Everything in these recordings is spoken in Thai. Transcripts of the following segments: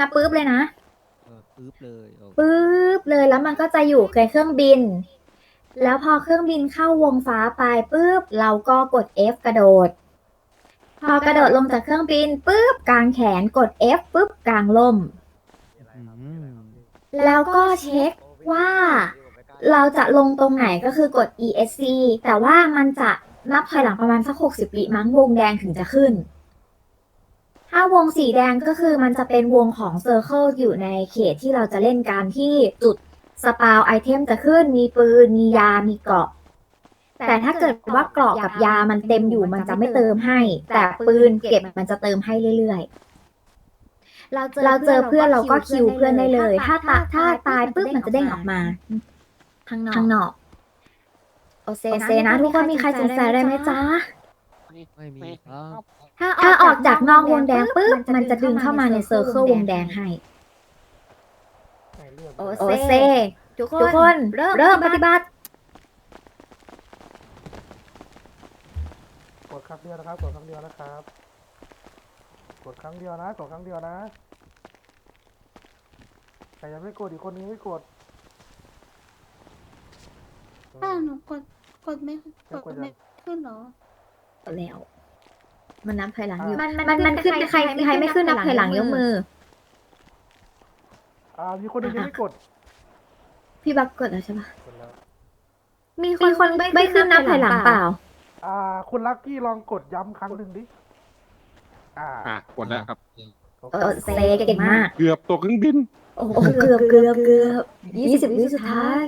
นะปุ๊บเลยนะเออปึ๊บเลยโอเคปุ๊บเลยแล้วมันก็จะอยู่ในเครื่องบิน แล้วพอเครื่องบินเข้าวงฟ้าไปปุ๊บเราก็กด F กระโดด พอกระโดดลงจากเครื่องบินปุ๊บกางแขนกด F ปุ๊บกางล่ม อืมแล้วก็เช็คว่าเราจะลงตรงไหนก็คือกด ESC แต่ว่ามันจะนับถอยหลังประมาณสักหกสิบวิมั้งวงแดงถึงจะขึ้น ถ้าวงสีแดงก็คือมันจะเป็นวงของเซอร์เคิลอยู่ในเขตที่เราจะเล่นการที่จุดสปาวไอเทมจะขึ้นมีปืน มียา มีเกราะ แต่ถ้าเกิดว่าเกราะกับยามันเต็มอยู่มันจะไม่เติมให้ แต่ปืนเก็บมันจะเติมให้เรื่อยๆ เราเจอเพื่อนเราก็คิวเพื่อนได้เลย ถ้าตาถ้าตายปุ๊บมันจะเด้งออกมาข้างนอกข้างนอกโอเซโอเซนะทุกคนมีใครสงสัยอะไรไหมจ๊ะไม่มีครับ ถ้าถ้าออกจากนอกวงแดงปุ๊บมันจะดึงเข้ามาในเซอร์เคิลวงแดงให้ โอเซทุกคนเริ่มปฏิบัติ กดครั้งเดียวนะครับ กดครั้งเดียวนะครับ กดครั้งเดียวนะ กดครั้งเดียวนะใครยังไม่กดอีกคนนึงไม่กดถ้าหนูกดกดไม่ไม่กกดดไม่ขึ้นเหรอแล้ว มันนับถอยหลังอยู่ มันมันมันขึ้นใครใครไม่ขึ้นนับถอยหลังยกมือ อ่ามีคนหนึงยังไม่กดพี่บักกดแล้วใช่ปะกดแล้วมีคนคนไม่ขึ้นนับถอยหลังเปล่า อ่าคุณลักกี้ลองกดย้ำครั้งหนึ่งดิอ่าอะกดแล้วครับ โอเอเคอเซเก่งมาก เกือบตกเครื่องบิน โอ้โหเกือบเกือบเกือบยี่สิบวิสุดท้าย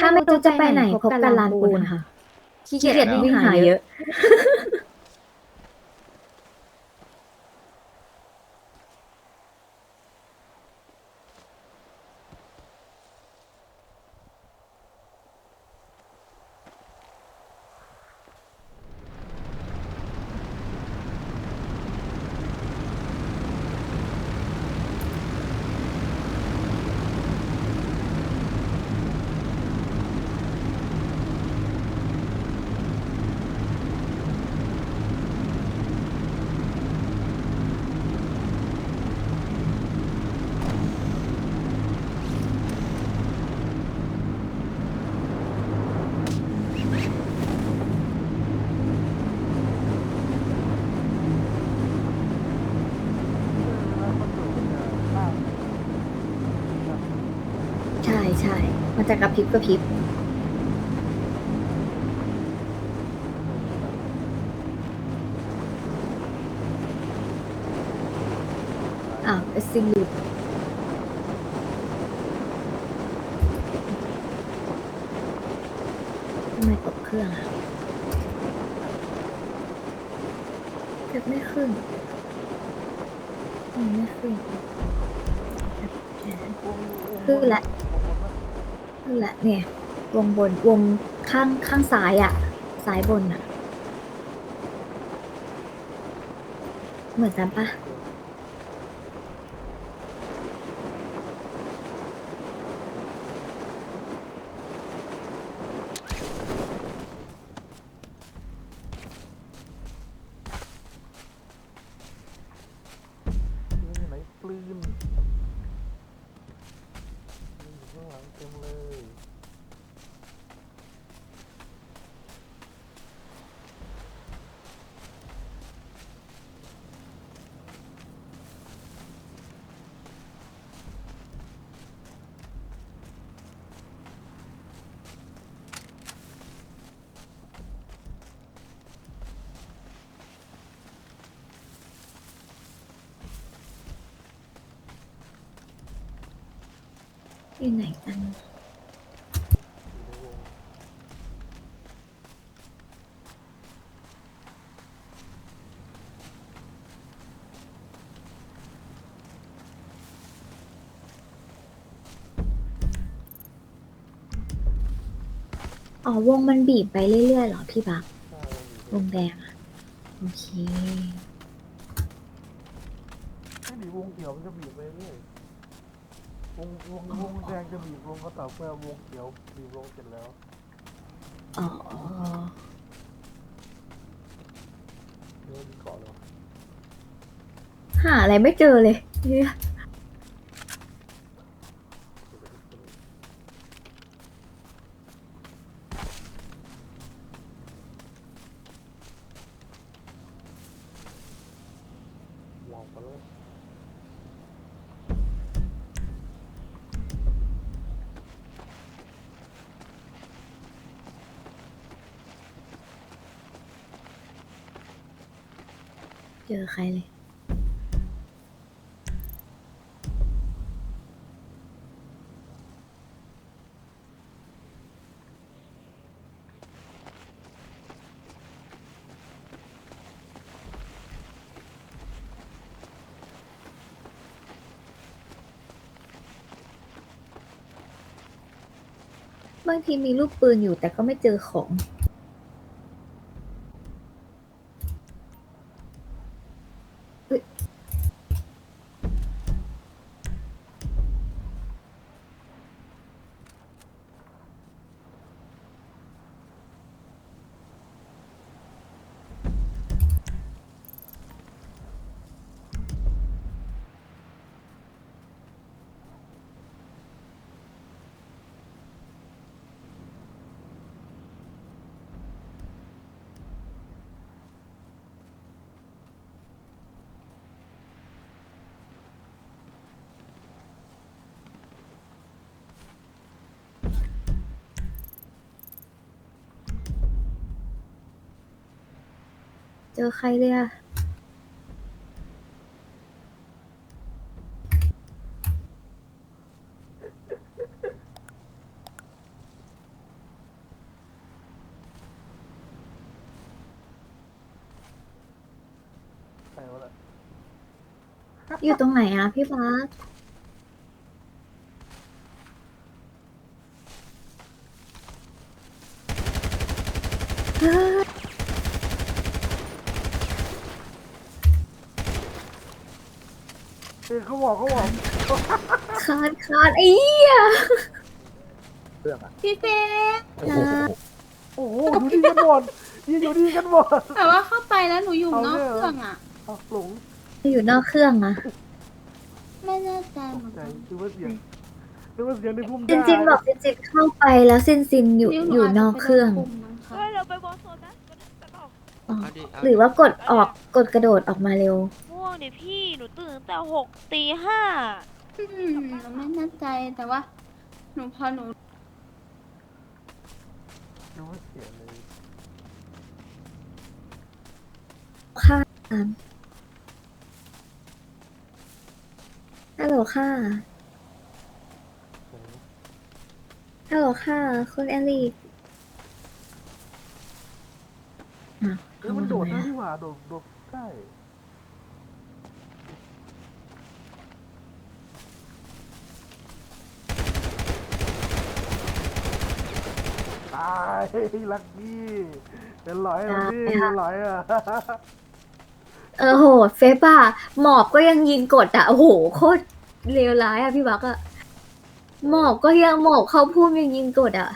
ถ้าไม่รู้จะไปไหนพบกันลานปูนค่ะขี้เกียจวิ่งหาเยอะ ใช่ใช่ มัน จะกระพริบกระพริบอ้าวเอสซิงหลุดทำไมตกเครื่องอะเก็บไม่ขึ้นไม่ขึ้นขึ้นละ นั่นละเนี่ยวงบนวงข้างข้างซ้ายอะซ้ายบนอะเหมือนกันปะ ปืนอยู่ไหนปืนปืนอยู่ข้างหลังเต็มเลย อยู่ไหนกันอ๋อวงมันบีบไปเรื่อยๆเหรอพี่บักวงแดงอะโอเค ไม่บีบวงเขียวมันจะบีบไปเรื่อย วงวงวงแดงจะบีบวงก็ต่อเมื่อวงเขียวบีบวงเสร็จแล้วอ๋อไม่มีเกาะเลยวะหาอะไรไม่เจอเลยเนี่ย ลองไปเลย เจอใครเลยบางทีมีลูกปืนอยู่แต่ก็ไม่เจอของ จอใครเลยอะใครวะล่ะอยู่ตรงไหนอะพี่ฟ้า เอ้ยเขาบอกเขาบอกคานคานไอ้เหี้ยเรื่องอะพี่เฟกโอ้โหอยู่ดีกันหมดยืนอยู่ดีกันหมด แต่ว่าเข้าไปแล้วหนูอยู่เอานอกเนี่ยเครื่องอะเอาหลงอยู่นอกเครื่องอะไม่แน่ใจตเหมืกอนใจกันคือว่าเสียงคือว่าเสียงในพุ่มจริงๆบอกจริงๆเข้าไปแล้วซินซินอยู่นิ้วหอยู่นอกเครื่องาจจะไปโดนปุ่มมั้งคะเฮ้ยเราไปบอลโซนนะจะบอกอ๋อเอาดิเาหรือว่ากดออกกดกระโดดออกมาเร็วม่ วงดิพี่ หนูตื่นตั้งแต่หกตีห้าอืมหนูไม่แน่ใจแต่ว่า หนูพอหนูคือว่าเสียงเลยค่ะฮัลโหลค่ะ โอ้โหฮัลโหลค่ะ คุณแอลลี่อะเอ้ยเข้ามัมานโดทำดไมได้อะที่หว่าโดดโดดได้ตายลักกี้เป็นร้อยอะพี่เป็นร้อยอะเออโหเฟบ้าหมอบก็ยังยิงกดอะโอ้โหโคตรเลวร้ายอะพี่บักอะหมอบก็ยังหมอบเข้าพุ่มยังยิงกดอะ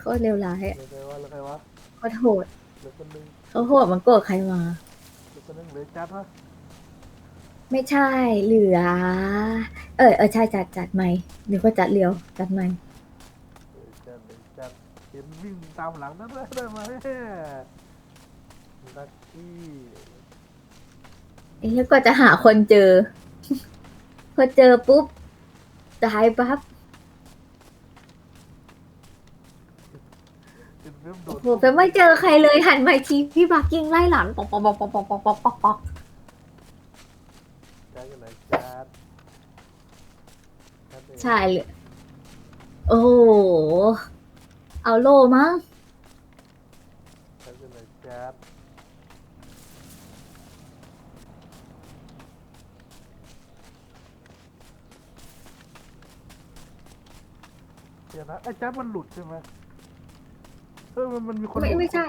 โคตรเลวร้ายอะเหลือใครวะเหลือใครวะโคตรโหดเหลือคนหนึงเขาโหดมันโกรธใครมาเหลือคนหนึงเหลือจัดวะไม่ใช่เหลือ เออเออใช่จัดจัดไม่นึกว่าจัดเลียวจัดไม่ เหลือจัดเหลือจัดเห็นวิ่งตามหลังนั่นได้ได้ไหมลักกี้ไอ้เหี้ยก็จะหาคนเจอ พอเจอปุ๊บตายปั๊บเป็นเว็บโดโอ้ดโหเฟไม่เจอใครเลยหันมาอีกทีพี่บักยิงไล่หลังปอกปอกปอกปอกปอกปอกปอกปอกปอกจัดกันไหนจัดจัดเลยใช่เลยโอ้โห เอาโลมั้งจัดกันไหนจัดเดี๋ยวนะไอ้จัดมันหลุดใช่ไหมเออมันมันมีคนไม่หลุดไม่ใช่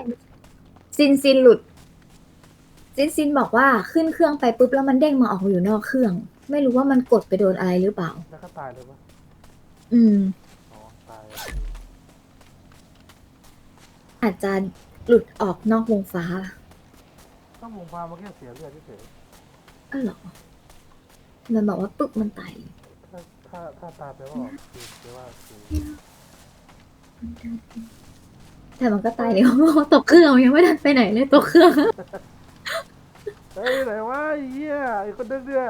ซินซินหลุด ซินซินบอกว่าขึ้นเครื่องไปปุ๊บแล้วมันเด้งมาออกมาอยู่นอกเครื่อง ไม่รู้ว่ามันกดไปโดนอะไรหรือเปล่า แล้วก็ตายเลยปะอืม อ๋อตาย อาจจะหลุดออกนอกวงฟ้าอต้องวงพามาแค่เสียเลือดเฉยเออเหรอ มันบอกว่าปึ๊กมันตายๆถ้าถ้าถ้าตายไปว่าคือแปลว่าคือแต่มันก็ตายเร็วเพราะว่าตกเครื่องมันยังไม่ทันไปไหนเลยตกเครื่อง เฮ้ยไหนวะไอ้เหี้ยไอ้คนนึงเนี่ย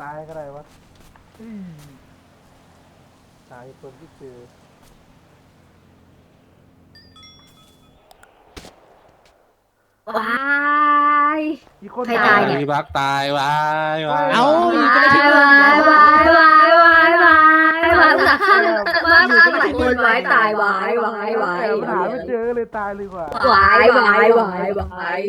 ตายก็ได้วะอืม หาไอ้คนที่เจอว้ายอีกคนใครตายเนี่ย มีบักตายวายวายเอ้าว้ายว้ายว้ายว้ายว้ายว้ายมาฆ่ามาฆ่าหลายคนว้ายตายว้ายว้ายว้ายแต่มันหาไม่เจอเลยตายเลยกว่าว้ายว้ายว้ายว้าย